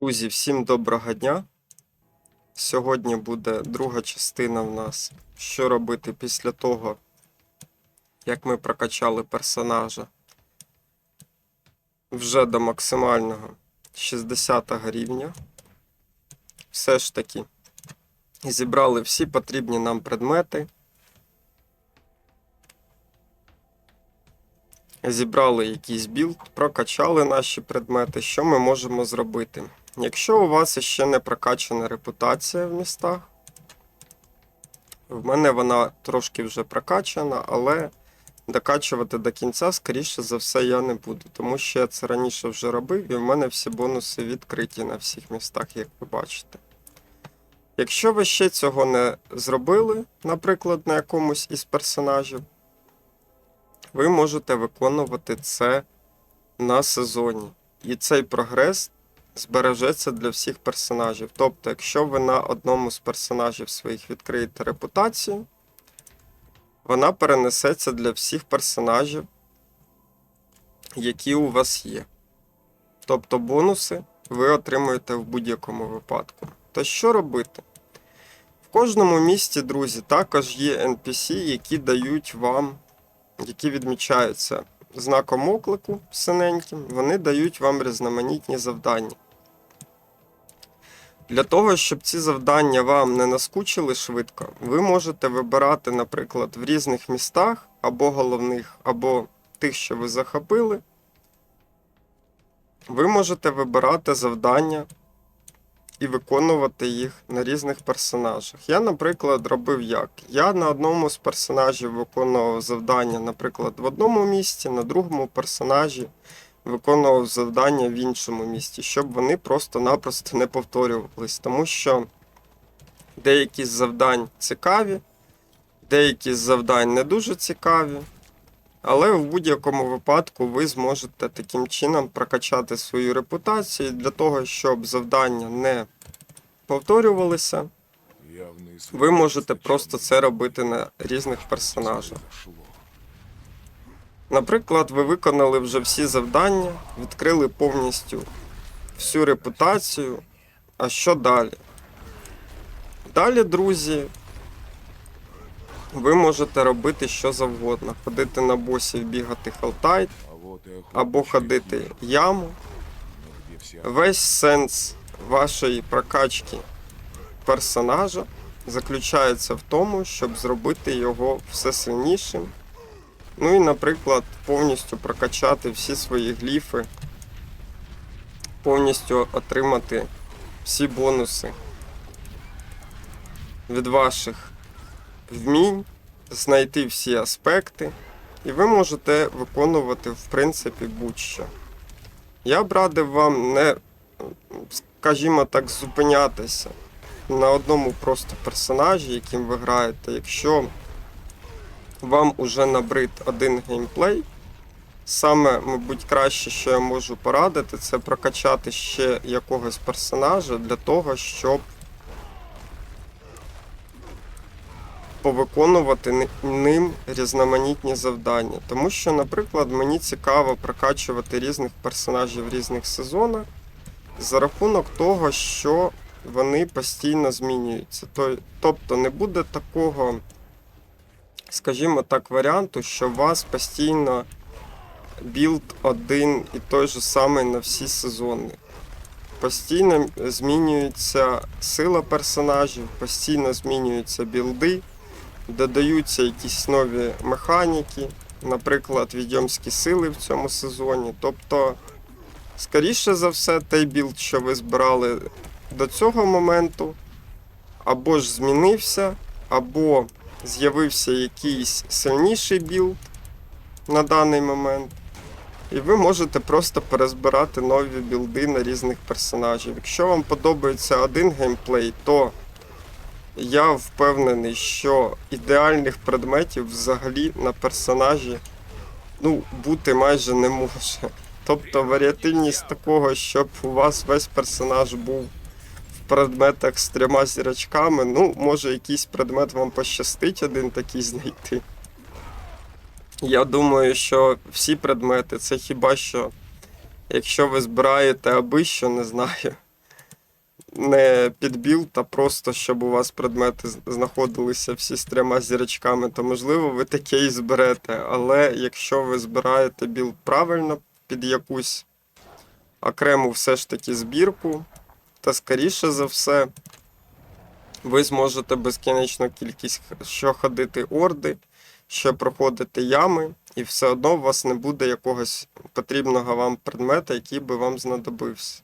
Друзі, всім доброго дня. Сьогодні буде друга частина в нас. Що робити після того, як ми прокачали персонажа вже до максимального 60 рівня. Все ж таки зібрали всі потрібні нам предмети. Зібрали якийсь білд, прокачали наші предмети. Що ми можемо зробити? Якщо у вас ще не прокачана репутація в містах, в мене вона трошки вже прокачана, але докачувати до кінця, скоріше за все, я не буду, тому що я це раніше вже робив, і в мене всі бонуси відкриті на всіх містах, як ви бачите. Якщо ви ще цього не зробили, наприклад, на якомусь із персонажів, ви можете виконувати це на сезоні. І цей прогрес збережеться для всіх персонажів. Тобто, якщо ви на одному з персонажів своїх відкриєте репутацію, вона перенесеться для всіх персонажів, які у вас є. Тобто бонуси ви отримуєте в будь-якому випадку. То що робити? В кожному місті, друзі, також є NPC, які дають вам, які відмічаються знаком оклику синеньким, вони дають вам різноманітні завдання. Для того, щоб ці завдання вам не наскучили швидко, ви можете вибирати, наприклад, в різних містах, або головних, або тих, що ви захопили. Ви можете вибирати завдання і виконувати їх на різних персонажах. Я, наприклад, робив як? Я на одному з персонажів виконував завдання, наприклад, в одному місці, на другому персонажі виконував завдання в іншому місті, щоб вони просто-напросто не повторювались. Тому що деякі з завдань цікаві, деякі з завдань не дуже цікаві. Але в будь-якому випадку ви зможете таким чином прокачати свою репутацію для того, щоб завдання не повторювалися. Ви можете просто це робити на різних персонажах. Наприклад, ви виконали вже всі завдання, відкрили повністю всю репутацію. А що далі? Далі, друзі, ви можете робити що завгодно. Ходити на босів, бігати халтайт, або ходити яму. Весь сенс вашої прокачки персонажа заключається в тому, щоб зробити його все сильнішим. Ну і, наприклад, повністю прокачати всі свої гліфи, повністю отримати всі бонуси від ваших вмінь, знайти всі аспекти, і ви можете виконувати, в принципі, будь-що. Я б радив вам не, скажімо так, зупинятися на одному просто персонажі, яким ви граєте. Якщо вам уже набрид один геймплей, саме, мабуть, краще, що я можу порадити, це прокачати ще якогось персонажа для того, щоб повиконувати ним різноманітні завдання. Тому що, наприклад, мені цікаво прокачувати різних персонажів в різних сезонах за рахунок того, що вони постійно змінюються. Тобто не буде такого, скажімо так, варіанту, що у вас постійно білд один і той же самий на всі сезони. Постійно змінюється сила персонажів, постійно змінюються білди, додаються якісь нові механіки, наприклад, відьомські сили в цьому сезоні. Тобто, скоріше за все, той білд, що ви збирали до цього моменту, або ж змінився, або з'явився якийсь сильніший білд на даний момент. І ви можете просто перезбирати нові білди на різних персонажів. Якщо вам подобається один геймплей, то я впевнений, що ідеальних предметів взагалі на персонажі ну, бути майже не може. Тобто варіативність такого, щоб у вас весь персонаж був предметах з трьома зірочками, ну, може якийсь предмет вам пощастить один такий знайти. Я думаю, що всі предмети це хіба що, якщо ви збираєте аби що, не знаю. не під білд, а просто щоб у вас предмети знаходилися всі з трьома зірочками, то можливо ви таке і зберете. Але якщо ви збираєте білд правильно під якусь окрему все ж таки збірку, то скоріше за все ви зможете безкінечну кількість що ходити орди, що проходити ями, і все одно у вас не буде якогось потрібного вам предмета, який би вам знадобився.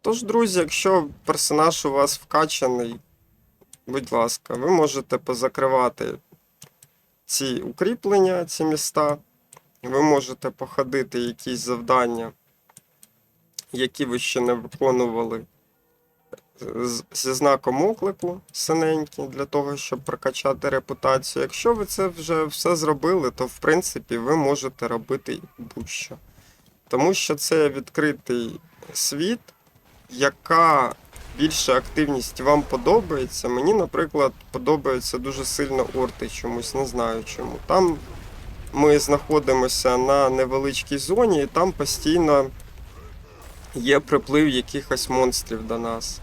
Тож, друзі, якщо персонаж у вас вкачаний, будь ласка, ви можете позакривати ці укріплення, ці міста. Ви можете походити якісь завдання, які ви ще не виконували зі знаком оклику синенький для того, щоб прокачати репутацію. Якщо ви це вже все зробили, то в принципі ви можете робити будь-що. Тому що це відкритий світ, яка більша активність вам подобається. Мені, наприклад, подобається дуже сильно орти чомусь, не знаю чому. Там ми знаходимося на невеличкій зоні, і там постійно є приплив якихось монстрів до нас.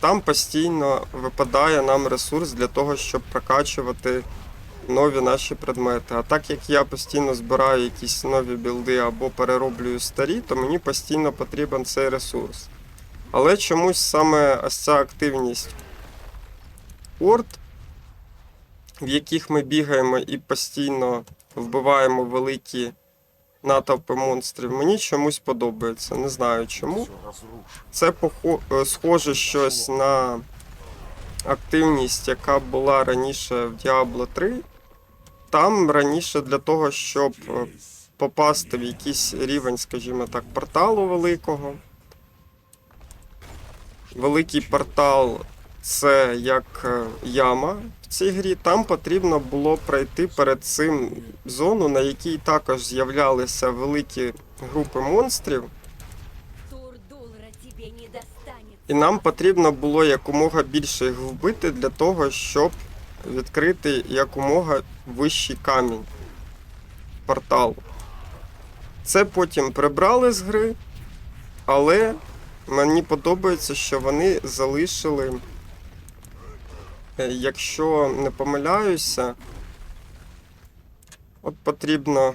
Там постійно випадає нам ресурс для того, щоб прокачувати нові наші предмети. А так як я постійно збираю якісь нові білди або перероблюю старі, то мені постійно потрібен цей ресурс. Але чомусь саме ось ця активність орд, в яких ми бігаємо і постійно вбиваємо великі натовпи монстрів, мені чомусь подобається. Не знаю чому. Це е, схоже щось на активність, яка була раніше в Diablo 3. Там раніше для того, щоб е, попасти в якийсь рівень, скажімо так, порталу великого. Великий портал це як е, яма в цій грі. Там потрібно було пройти перед цим зону, на якій також з'являлися великі групи монстрів. І нам потрібно було якомога більше їх вбити для того, щоб відкрити якомога вищий камінь порталу. Це потім прибрали з гри, але мені подобається, що вони залишили, якщо не помиляюся, от потрібно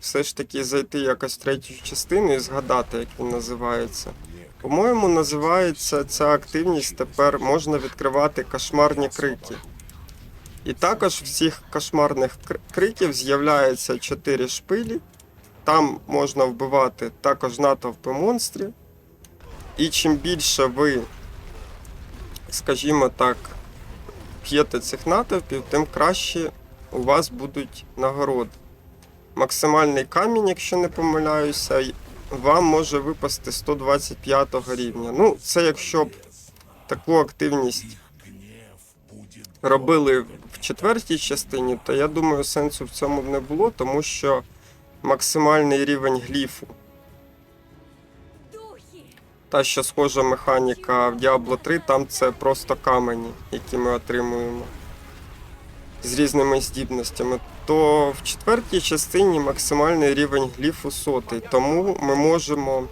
все ж таки зайти якось в третю частину і згадати, як він називається. По-моєму, називається ця активність тепер можна відкривати кошмарні крики. І також в цих кошмарних криків з'являються чотири шпилі. Там можна вбивати також натовпи монстрів. І чим більше ви, скажімо так, п'єте цих натовпів, тим краще у вас будуть нагороди. Максимальний камінь, якщо не помиляюся, вам може випасти 125 рівня. Ну, це якщо б таку активність робили в четвертій частині, то я думаю, сенсу в цьому б не було, тому що максимальний рівень гліфу! Та що схожа механіка в Diablo 3, там це просто камені, які ми отримуємо з різними здібностями. То в четвертій частині максимальний рівень гліфу сотий, тому ми можемо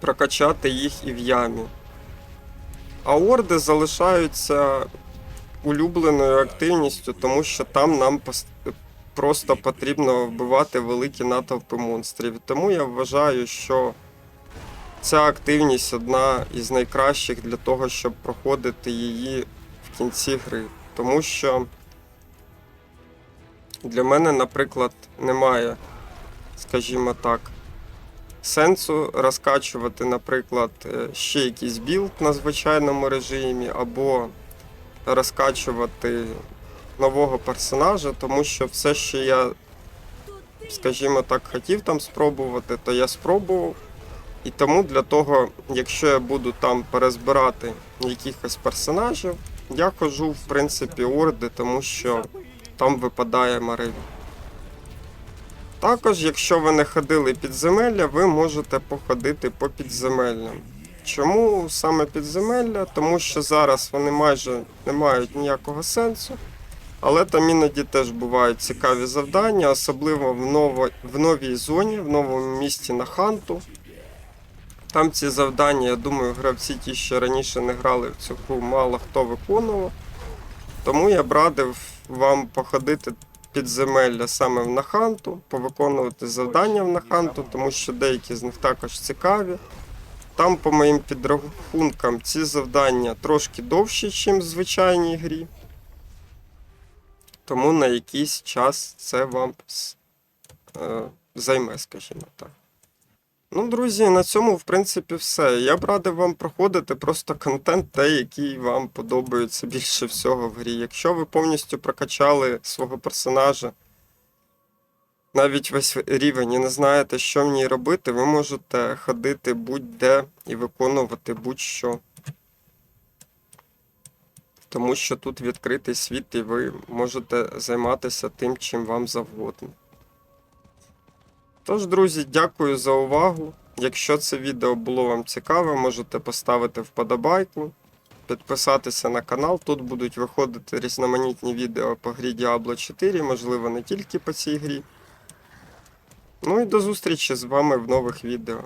прокачати їх і в ямі. А орди залишаються улюбленою активністю, тому що там нам просто потрібно вбивати великі натовпи монстрів. Тому я вважаю, що ця активність одна із найкращих для того, щоб проходити її в кінці гри. Тому що для мене, наприклад, немає, скажімо так, сенсу розкачувати, наприклад, е, ще якийсь білд на звичайному режимі, або розкачувати нового персонажа, тому що все, що я, скажімо так, хотів там спробувати, то я спробував. І тому для того, якщо я буду там перезбирати якихось персонажів, я хожу, в принципі, орди, тому що там випадає Мариль. Також, якщо ви не ходили підземелля, ви можете походити по підземеллям. Чому саме підземелля? Тому що зараз вони майже не мають ніякого сенсу. Але там іноді теж бувають цікаві завдання, особливо в, ново, в новій зоні, в новому місті на ханту. Там ці завдання, я думаю, гравці ті, що раніше не грали в цю гру, мало хто виконував. Тому я б радив вам походити підземелля саме в Наханту, повиконувати завдання в Наханту, тому що деякі з них також цікаві. Там, по моїм підрахункам, ці завдання трошки довші, ніж в звичайній грі. Тому на якийсь час це вам е, займе, скажімо так. Ну, друзі, на цьому, в принципі, все. Я б радив вам проходити просто контент, той, який вам подобається більше всього в грі. Якщо ви повністю прокачали свого персонажа, навіть весь рівень і не знаєте, що в ній робити, ви можете ходити будь-де і виконувати будь-що. Тому що тут відкритий світ, і ви можете займатися тим, чим вам завгодно. Тож, друзі, дякую за увагу. Якщо це відео було вам цікаве, можете поставити вподобайку, підписатися на канал. Тут будуть виходити різноманітні відео по грі Diablo 4, можливо, не тільки по цій грі. Ну і до зустрічі з вами в нових відео.